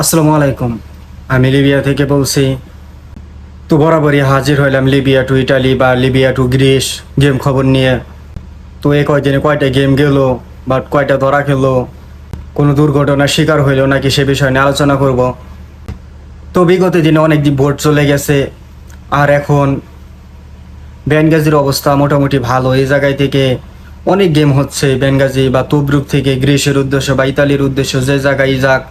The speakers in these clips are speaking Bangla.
আসসালামু আলাইকুম। আমি লিবিয়া থেকে বলছি, তো বরাবরই হাজির হইলাম লিবিয়া টু ইটালি বা লিবিয়া টু গ্রিস গেম খবর নিয়ে। তো এই কয়দিনে কয়টা গেম গেল বা কয়টা ধরা খেলো, কোনো দুর্ঘটনার শিকার হইল নাকি সে বিষয় নিয়ে আলোচনা করব। তো বিগত দিনে অনেক দিন ভোট চলে গেছে, আর এখন ব্যানগাজির অবস্থা মোটামুটি ভালো। এই জায়গায় থেকে অনেক গেম হচ্ছে ব্যানগাজি বা তুবরুক থেকে গ্রিসের উদ্দেশ্য বা ইতালির উদ্দেশ্য, যে জায়গায় যাক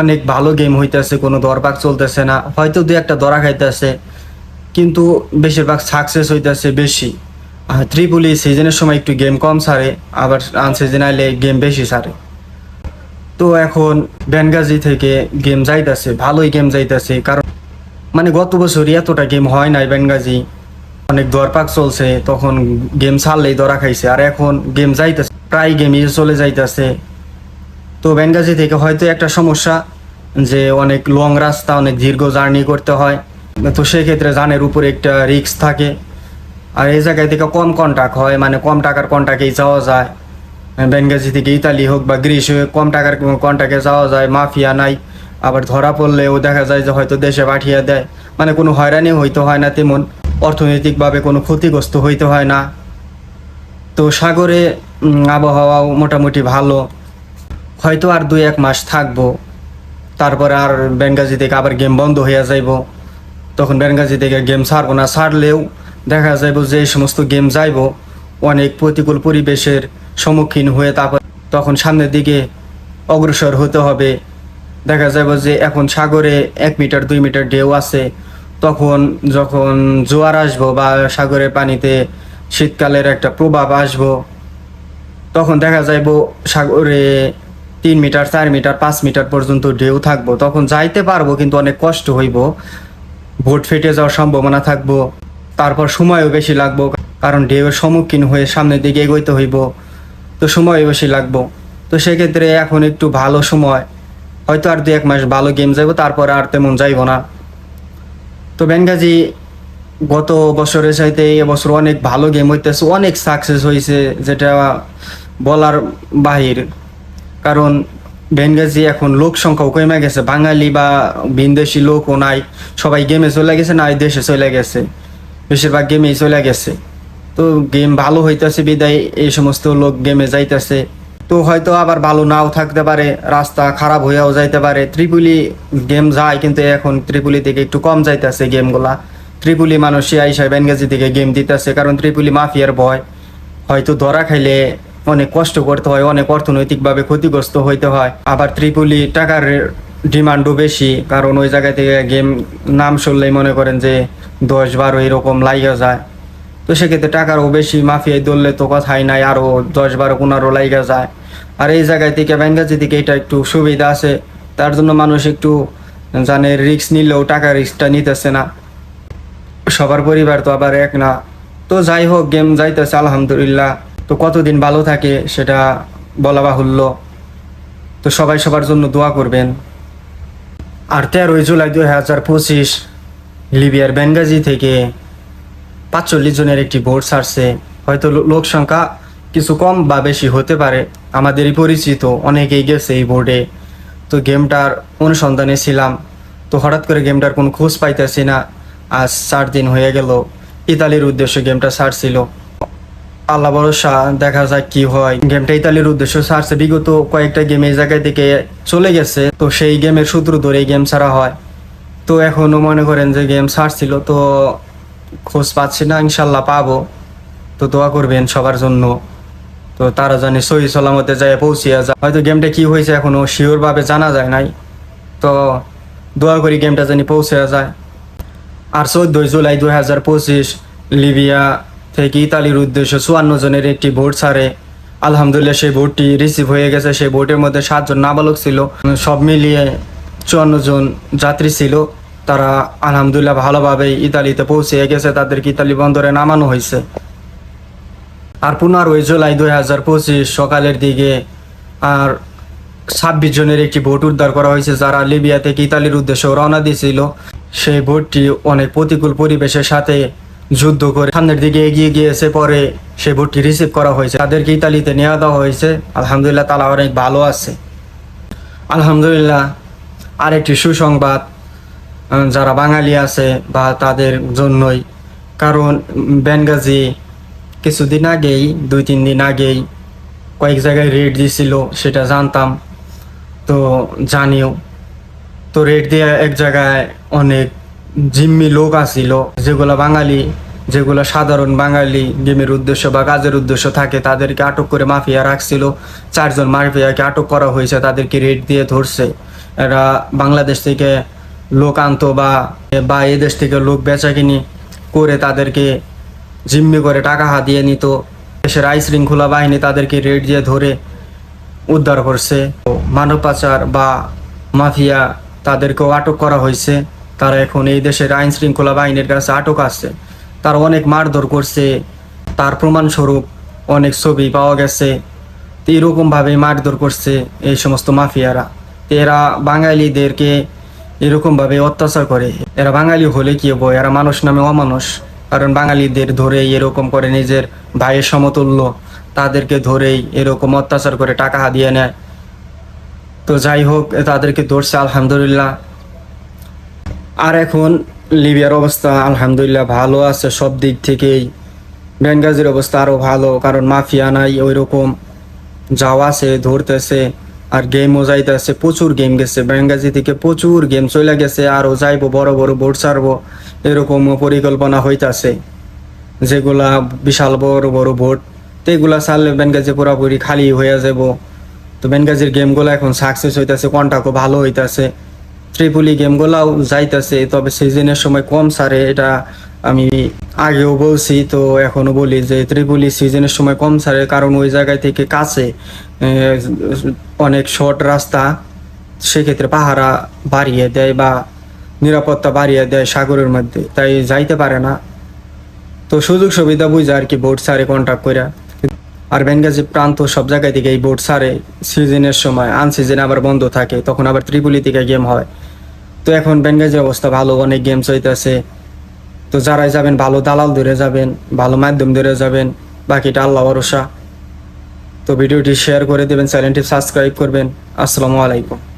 অনেক ভালো গেম হইতেছে, কোনো দরপাক চলতেছে না, হয়তো দু একটা দরা খাইতেছে, কিন্তু বেশিরভাগ সাকসেস হইতেছে বেশি। ত্রিপুলি সিজনের সময় একটু গেম কম ছাড়ে, আবার আনসিজন আইলে গেম বেশি ছাড়ে। তো এখন ব্যানগাজি থেকে গেম যাইতেছে, ভালোই গেম যাইতেছে, কারণ মানে গত বছরই এতটা গেম হয় নাই বেনগাজি অনেক দরপাক চলছে, তখন গেম ছাড়লেই দরা খাইছে, আর এখন গেম যাইতেছে, প্রায় গেমই চলে যাইতেছে। তো বেনগাজি থেকে হয়তো একটা সমস্যা যে অনেক লং রাস্তা, অনেক দীর্ঘ জার্নি করতে হয়। তো সেক্ষেত্রে যানের উপরে একটা রিস্ক থাকে। আর এই জায়গায় থেকে কম কন্টাক্ট হয় মানে কম টাকার কন্টাক্টেই যাওয়া যায়। বেনগাজি থেকে ইতালি হোক বা গ্রিস হোক, কম টাকার কন্টাক্টে যাওয়া যায়, মাফিয়া নাই। আবার ধরা পড়লেও দেখা যায় যে হয়তো দেশে পাঠিয়ে দেয়। মানে কোনো হয়রানি হইতে হয় না, তেমন অর্থনৈতিকভাবে কোনো ক্ষতিগ্রস্ত হইতে হয় না। তো সাগরে আবহাওয়াও মোটামুটি ভালো। হয়তো আর দুই এক মাস থাকব। তারপরে আর বেনগাজি থেকে আবার গেম বন্ধ হয়ে যাইব। তখন বেনগাজি থেকে গেম ছাড়বো না, ছাড়লেও দেখা যাইব যে সমস্ত গেম যাইব, অনেক প্রতিকূল পরিবেশের সম্মুখীন হয়ে তারপর তখন সামনের দিকে অগ্রসর হতে হবে। দেখা যাবে যে এখন সাগরে এক মিটার, দুই মিটার ঢেউ আছে। তখন যখন জোয়ার আসব বা সাগরের পানিতে শীতকালের একটা প্রভাব আসব, তখন দেখা যাইব সাগরে তিন মিটার, চার মিটার, পাঁচ মিটার পর্যন্ত ঢেউ থাকব। তখন যাইতে পারব, কিন্তু অনেক কষ্ট হইব। ভোট ফেটে যাওয়ার সম্ভাবনা থাকব। তারপর সময়ও বেশি লাগবো, কারণ ঢেউয়ের সম্মুখীন হয়ে সামনের দিকে এগোইতে হইব। তো সময়ও বেশি লাগবো। তো সেক্ষেত্রে এখন একটু ভালো সময়। হয়তো আর দু এক মাস ভালো গেম যাইবো, তারপর আর তেমন যাইব না। তো বেনগাজি গত বছরের চাইতে এবছর অনেক ভালো গেম হইতেছে, অনেক সাকসেস হয়েছে যেটা বলার বাহির। কারণ বেনগাজি এখন লোক সংখ্যাও কমে গেছে। বাঙালি বা বিদেশি লোকও নাই। সবাই গেমে চলে গেছে না দেশে চলে গেছে। বেশিরভাগ গেমেই চলে গেছে। তো গেম ভালো হইতেছে, বিদায় এই সমস্ত লোক গেমে যাইতেছে। তো হয়তো আবার ভালো নাও থাকতে পারে, রাস্তা খারাপ হইয়াও যাইতে পারে। ত্রিপুলি গেম যায়, কিন্তু এখন ত্রিপুলি থেকে একটু কম যাইতেছে গেমগুলা ত্রিপুলি মানুষই আইসা বেনগাজি থেকে গেম দিতেছে, কারণ ত্রিপুলি মাফিয়ার ভয়। হয়তো ধরা খাইলে অনেক কষ্ট করতে হয়, অনেক অর্থনৈতিকভাবে ক্ষতিগ্রস্ত হইতে হয়। আবার ত্রিপুলি টাকার ডিমান্ডও বেশি, কারণ ওই জায়গা থেকে গেম নাম শুনলেই মনে করেন যে দশ বারো এরকম লাইগা যায়। তো সেক্ষেত্রে টাকারও বেশি মাফিয়ায় ধরলে তো কথাই নাই, আরও দশ বারো পনেরো লাইগা যায়। আর এই জায়গায় থেকে বেঙ্গাজি থেকে এটা একটু সুবিধা আছে, তার জন্য মানুষ একটু জানে রিস্ক নিলেও টাকা রিক্সটা নিতেছে না। সবার পরিবার তো আবার এক না। তো যাই হোক, গেম যাইতেছে, আলহামদুলিল্লাহ। তো কতদিন ভালো থাকে সেটা বলা বাহুল্য। তো সবাই সবার জন্য দোয়া করবেন। আর তেরোই জুলাই দুই হাজার পঁচিশ লিবিয়ার বেঙ্গাজি থেকে পাঁচচল্লিশ জনের একটি ভোট ছাড়ছে। হয়তো লোক সংখ্যা কিছু কম বা বেশি হতে পারে। আমাদেরই পরিচিত অনেকেই গেছে এই বোর্ডে। তো গেমটার অনুসন্ধানে ছিলাম। তো হঠাৎ করে গেমটার কোনো খোঁজ পাইতেছি না। আজ চার দিন হয়ে গেল। ইতালির উদ্দেশ্যে গেমটা ছাড়ছিল। আল্লাহ ভরসা, দেখা যাক কি হয়। গেমটা ইতালির উদ্দেশ্য। ছাড়ছে বিগত কয়েকটা গেম এই জায়গায় থেকে চলে গেছে। তো সেই গেমের সূত্র ধরে এই গেম ছাড়া হয়। তো এখনও মনে করেন যে গেম ছাড়ছিল, তো খোঁজ পাচ্ছি না, ইনশাল্লাহ পাবো। তো দোয়া করবেন সবার জন্য। তো তারা জানি সহি সালামতে যায় পৌঁছিয়া যায় হয়তো গেমটা কি হয়েছে এখনও শিওর ভাবে জানা যায় নাই। তো দোয়া করি গেমটা জানি পৌঁছে যায়। আর চোদ্দই জুলাই দুই হাজার পঁচিশ লিবিয়া থেকে ইতালির উদ্দেশ্যে চুয়ান্ন জনের একটি ভোট ছাড়ে। আলহামদুলিল্লাহ, সেই ভোটটি রিসিভ হয়ে গেছে। সেই ভোটের মধ্যে সাতজন নাবালক ছিল। সব মিলিয়ে চুয়ান্ন জন যাত্রী ছিল। তারা আলহামদুলিল্লাহ ভালোভাবেই ইতালিতে পৌঁছে গেছে। তাদেরকে ইতালি বন্দরে নামানো হয়েছে। আর পনেরোই জুলাই দুই হাজার পঁচিশ সকালের দিকে আর ছাব্বিশ জনের একটি ভোট উদ্ধার করা হয়েছে, যারা লিবিয়া থেকে ইতালির উদ্দেশ্যে রওনা দিয়েছিল। সেই ভোটটি অনেক প্রতিকূল পরিবেশের সাথে যুদ্ধ করে সামনের দিকে এগিয়ে গিয়েছে, পরে সেই ভোটটি রিসিভ করা হয়েছে। তাদেরকে ইতালিতে নেওয়া দেওয়া হয়েছে। আলহামদুলিল্লাহ তারা অনেক ভালো আছে। আলহামদুলিল্লাহ, আরেকটি সুসংবাদ যারা বাঙালি আছে বা তাদের জন্যই। কারণ বেনগাজি কিছুদিন আগেই, দুই তিন দিন আগেই কয়েক জায়গায় রেড দিছিল, সেটা জানতাম। তো জানিও। তো রেড দিয়ে এক জায়গায় অনেক জিম্মি লোক আসিল যেগুলো বাঙালি, যেগুলো সাধারণ বাঙালি গেমের উদ্দেশ্য বা কাজের উদ্দেশ্য থাকে, তাদেরকে আটক করে মাফিয়া রাখছিল। চারজন মাফিয়াকে আটক করা হয়েছে, তাদেরকে রেড দিয়ে ধরছে। এরা বাংলাদেশ থেকে লোক আনতো বা বা এদেশ থেকে লোক বেচা কিনি করে তাদেরকে জিম্মি করে টাকা হাতিয়ে নিত। দেশের আইন শৃঙ্খলা বাহিনী তাদেরকে রেড দিয়ে ধরে উদ্ধার করছে। মানব পাচার বা মাফিয়া তাদেরকেও আটক করা হয়েছে। তারা এখন এই দেশের আইন শৃঙ্খলা বাহিনীর কাছে আটক আছে। তারা অনেক মারধর করছে। তার প্রমাণস্বরূপ অনেক ছবি পাওয়া গেছে। তো এরকমভাবে মারধর করছে এই সমস্ত মাফিয়ারা। এরা বাঙালিদেরকে এরকমভাবে অত্যাচার করে। এরা বাঙালি হলে কি হব? এরা মানুষ নামে অমানুষ। কারণ বাঙালিদের ধরে এরকম করে নিজের ভাইয়ের সমতুল্য। তাদেরকে ধরেই এরকম অত্যাচার করে টাকা হাদিয়ে নেয়। তো যাই হোক তাদেরকে ধরছে, আলহামদুলিল্লাহ। আর এখন লিবিয়ার অবস্থা, আলহামদুলিল্লাহ ভালো আছে, সব দিক থেকেই। বেঙ্গাজির অবস্থা আরও ভালো, কারণ মাফিয়া নাই ওই রকম যাওয়া আছে, ধরতেছে, আর গেমও যাইতেছে, প্রচুর গেম গেছে। বেঙ্গাজি থেকে প্রচুর গেম চলে গেছে আরও যাইবো, বড় বড় বোর্ড ছাড়বো, এরকম পরিকল্পনা হইতাছে। যেগুলা বিশাল বড় বড় বোর্ড তো এগুলা ছাড়লে বেনগাজি পুরাপুরি খালি হয়ে যাব তো বেনগাজির গেমগুলো এখন সাকসেস হইতাছে কন্টাক্টও ভালো হইতাছে। ত্রিপুলি গেমগুলাও যাইতেছে, তবে সিজনের সময় কম সারে, এটা আমি আগেও বলছি, তো এখনও বলি যে ত্রিপুলি সিজনের সময় কম সারে, কারণ ওই জায়গায় থেকে কাছে অনেক শর্ট রাস্তা, সেক্ষেত্রে পাহারা বাড়িয়ে দেয় বা নিরাপত্তা বাড়িয়ে দেয় সাগরের মধ্যে, তাই যাইতে পারে না। তো সুযোগ সুবিধা বুঝে আর কি বোর্ড সারে কন্ট্যাক্ট করে আর বেঙ্গাজি প্রান্ত সব জায়গায় থেকে এই বোর্ড সারে সিজনের সময় আনসিজনে আবার বন্ধ থাকে, তখন আবার ত্রিপুলি থেকে গেম হয়। তো এখন বেঙ্গাজি অবস্থা ভালো, অনেক গেমস হইতেছে তো যারাই যাবেন, ভালো দালাল ধরে যাবেন, ভালো মাধ্যম ধরে যাবেন, বাকিটা আল্লাহ ভরসা। তো ভিডিওটি শেয়ার করে দেবেন চ্যানেলটি সাবস্ক্রাইব করবেন। আসসালামু আলাইকুম।